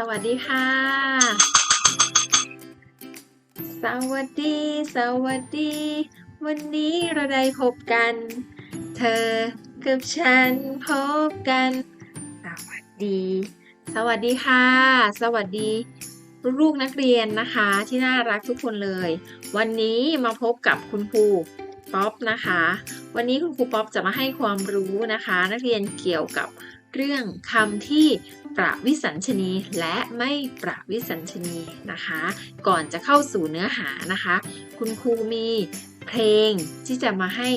สวัสดีค่ะ สวัสดี สวัสดี วันนี้เราได้พบกัน เธอกับฉันพบกัน สวัสดี สวัสดีค่ะ สวัสดีลูกนักเรียนนะคะที่น่ารักทุกคนเลย วันนี้มาพบกับคุณครูป๊อปนะคะ วันนี้คุณครูป๊อปจะมาให้ความรู้นะคะ นักเรียนเกี่ยวกับ เรื่องคำที่ประวิสัญชนีและไม่ประวิสัญชนีนะคะ ก่อนจะเข้าสู่เนื้อหานะคะ คุณครูมีเพลงที่จะมาให้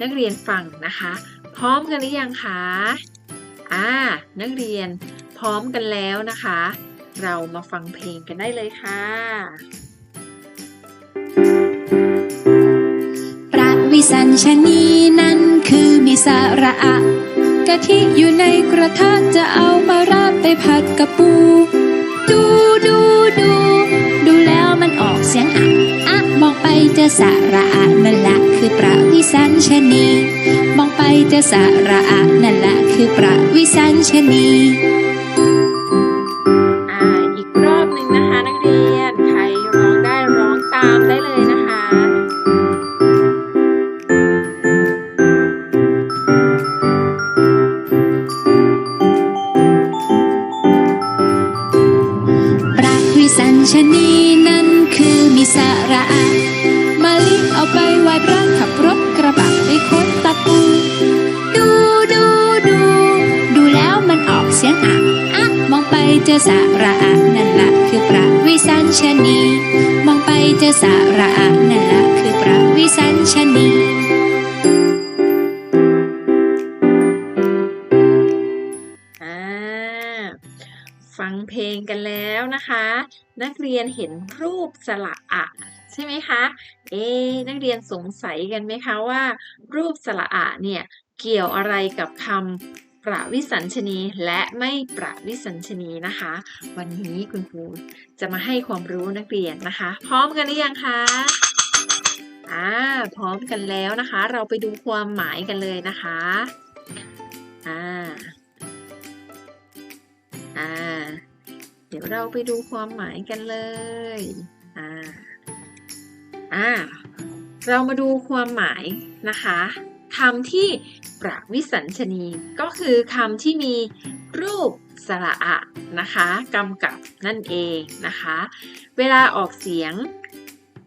นักเรียนฟังนะคะ พร้อมกันหรือยังคะอ่านักเรียนพร้อมกันแล้วนะคะ เรามาฟังเพลงกันได้เลยค่ะประวิสัญชนีนั้นคือมีสาระอะ กะทิอยู่ในกระทะจะเอามาราดไปผัดกับปู ดูดูดู ดูแล้วมันออกเสียงอะอะมองไปจะสาระอะนั่นแหละคือประวิสัญชนี มองไปจะสาระอะนั่นแหละคือประวิสัญชนี สาระอะนั่นละคือประวิสัญชนี มองไปเจอสาระอะนั่นละคือประวิสัญชนีอ่าฟังเพลงกันแล้วนะคะ นักเรียนเห็นรูปสระอะใช่ไหมคะ เอ๊นักเรียนสงสัยกันไหมคะว่า รูปสระอะเนี่ยเกี่ยวอะไรกับคำ ประวิสัญชนีและไม่ประวิสัญชนีนะคะ วันนี้คุณครูจะมาให้ความรู้นักเรียนนะคะ พร้อมกันหรือยังคะอ่าพร้อมกันแล้วนะคะ เราไปดูความหมายกันเลยนะคะอ่าอ่าเดี๋ยวเราไปดูความหมายกันเลยอ่าอ่าเรามาดูความหมายนะคะ คำที่ประวิสัญชนีก็คือคำที่มีรูปสระอะนะคะกำกับนั่นเองนะคะ เวลาออกเสียง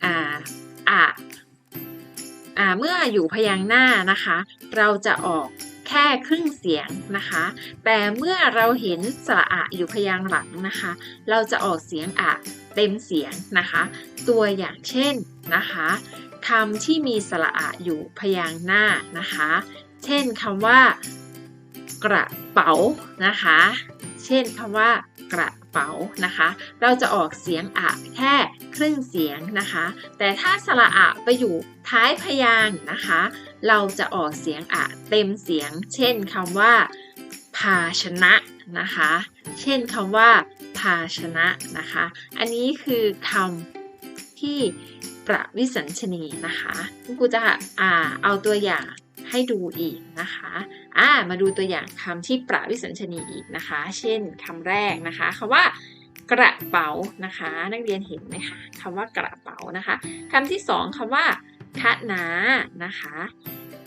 อ่าอะอ่าเมื่ออยู่พยางค์หน้านะคะ เราจะออกแค่ครึ่งเสียงนะคะ แต่เมื่อเราเห็นสระอะอยู่พยางค์หลังนะคะ เราจะออกเสียงอะเต็มเสียงนะคะ ตัวอย่างเช่นนะคะ คำที่มีสระอะอยู่พยางค์หน้านะคะ เช่นคำว่า กระเป๋านะคะ เช่นคำว่ากระเป๋านะคะ เราจะออกเสียงอะแค่ครึ่งเสียงนะคะ แต่ถ้าสระอะไปอยู่ท้ายพยางค์นะคะ เราจะออกเสียงอะเต็มเสียง เช่นคำว่า ภาชนะนะคะ เช่นคำว่า ภาชนะนะคะ อันนี้คือคำที่ ประวิสัญชนีนะคะคุณครูจะอ่าเอาตัวอย่างให้ดูอีกนะคะอ่ามาดูตัวอย่างคำที่ประวิสัญชนีอีกนะคะ เช่นคำแรกนะคะคำว่ากระเป๋านะคะ นักเรียนเห็นไหมคะคำว่ากระเป๋านะคะคำที่สองคำว่าคะนานะคะ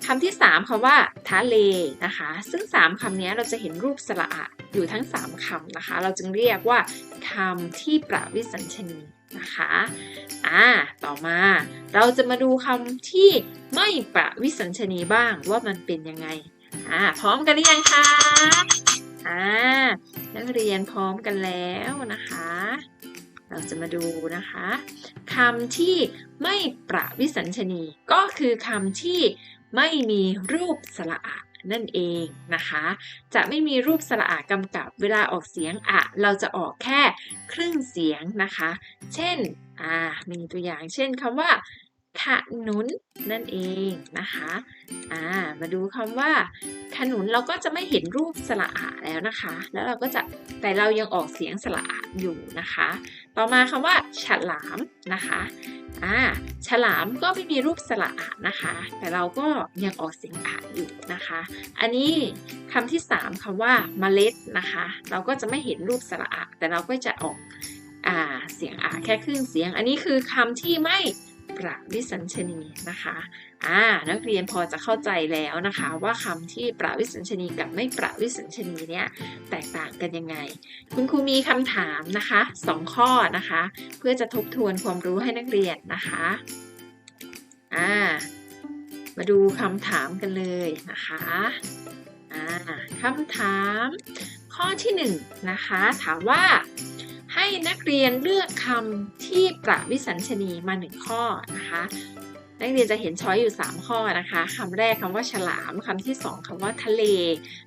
คำที่สามคำว่าทะเลนะคะ ซึ่งสามคำนี้เราจะเห็นรูปสระอะอยู่ทั้งสามคำนะคะ เราจึงเรียกว่าคำที่ประวิสัญชนี นะคะอ่าต่อมาเราจะมาดูคำที่ไม่ประวิสัญชนีบ้างว่ามันเป็นยังไงอ่าพร้อมกันหรือยังคะอ่านักเรียนพร้อมกันแล้วนะคะ เราจะมาดูนะคะคำที่ไม่ประวิสัญชนีก็คือคำที่ไม่มีรูปสระอะ นั่นเองนะคะ จะไม่มีรูปสระอากำกับเวลาออกเสียงอะ เราจะออกแค่ครึ่งเสียงนะคะ เช่นอ่ามีตัวอย่างเช่นคำว่า ขนุนนั่นเองนะคะอ่ามาดูคำว่าขนุนเราก็จะไม่เห็นรูปสระอะแล้วนะคะ แล้วเราก็จะแต่เรายังออกเสียงสระอะอยู่นะคะ ต่อมาคำว่า ฉลามนะคะอ่าฉลามก็ไม่มีรูปสระอะนะคะ แต่เราก็ยังออกเสียงอะอยู่นะคะ อันนี้คำที่สามคำว่าเมล็ดนะคะ เราก็จะไม่เห็นรูปสระอะแต่เราก็จะออกอ่าเสียงอะแค่ครึ่งเสียง อันนี้คือคำที่ไม่ ประวิสัญชนีนะคะอ่านักเรียนพอจะเข้าใจแล้วนะคะว่าคำที่ประวิสัญชนีกับไม่ประวิสัญชนีเนี่ยแตกต่างกันยังไง คุณครูมีคำถามนะคะสองข้อนะคะ เพื่อจะทบทวนความรู้ให้นักเรียนนะคะอ่ามาดูคำถามกันเลยนะคะอ่าคำถามข้อที่หนึ่งนะคะถามว่า ให้นักเรียนเลือกคำที่ประวิสัญชนีมาหนึ่งข้อนะคะนักเรียนจะเห็นช้อยอยู่ 3 ข้อนะคะคำแรกคำว่าฉลามคำที่ 2คำว่าทะเล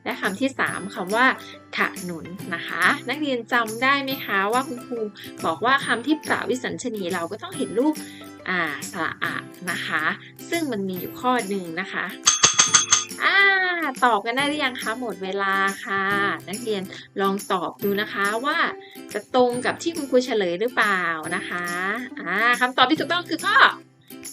และคำที่ 3คำว่าขนุนนะคะ นักเรียนจำได้ไหมคะว่าคุณครูบอกว่าคำที่ประวิสัญชนีเราก็ต้องเห็นรูปอ่าสระอะนะคะ ซึ่งมันมีอยู่ข้อหนึ่งนะคะ ตอบกันได้หรือยังคะหมดเวลาค่ะ นักเรียนลองตอบดูนะคะว่าจะตรงกับที่คุณครูเฉลยหรือเปล่านะคะอ่าคำตอบที่ถูกต้องคือข้อ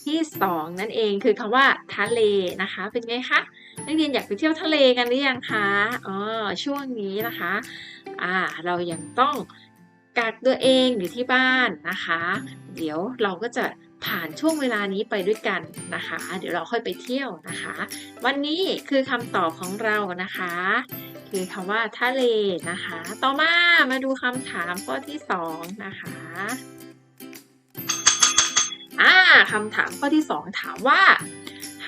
ที่สองนั่นเองคือคำว่าทะเลนะคะ เป็นไงคะนักเรียนอยากไปเที่ยวทะเลกันหรือยังคะอ๋อช่วงนี้นะคะอ่าเรายังต้องกักตัวเองอยู่ที่บ้านนะคะ เดี๋ยวเราก็จะ ผ่านช่วงเวลานี้ไปด้วยกันนะคะ เดี๋ยวเราค่อยไปเที่ยวนะคะ วันนี้คือคำตอบของเรานะคะ คือคำว่าทะเลนะคะ ต่อมามาดูคำถามข้อที่สองนะคะอ่าคำถามข้อที่2ถามว่า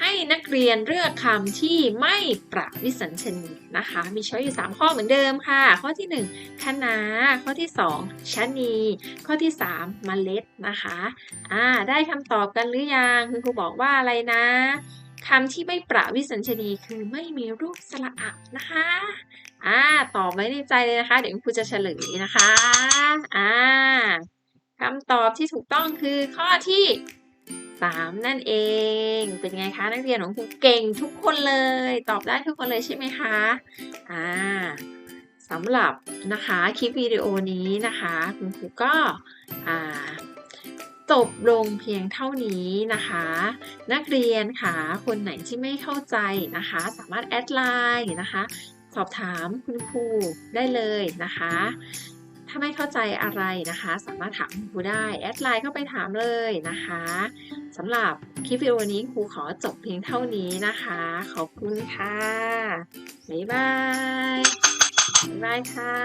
ให้นักเรียนเลือกคำที่ไม่ประวิสัญชนีนะคะ มีช้อยอยู่ 3 ข้อเหมือนเดิมค่ะ ข้อที่ 1คะน้าข้อที่ 2ชะนี ข้อที่ 3 เมล็ดนะคะอ่าได้คำตอบกันหรือยังคุณครูบอกว่าอะไรนะคำที่ไม่ประวิสัญชนีคือไม่มีรูปสระอะนะคะอ่าตอบไว้ในใจเลยนะคะ เดี๋ยวคุณครูจะเฉลยนะคะอ่าคำตอบที่ถูกต้องคือข้อที่ 3 นั่นเอง เป็นไงคะนักเรียนของครูเก่งทุกคนเลย ตอบได้ทุกคนเลยใช่ไหมคะอ่าสำหรับนะคะคลิปวิดีโอนี้นะคะคุณครูก็อ่าจบลงเพียงเท่านี้นะคะ นักเรียนค่ะ คนไหนที่ไม่เข้าใจนะคะ สามารถแอดไลน์นะคะ สอบถามคุณครูได้เลยนะคะ ถ้าไม่เข้าใจอะไรนะคะ สามารถถามครูได้แอดไลน์เข้าไปถามเลยนะคะสำหรับคลิปวิดีโอนี้ครูขอจบเพียงเท่านี้นะคะ ขอบคุณค่ะ บ๊ายบาย บ๊ายบายค่ะ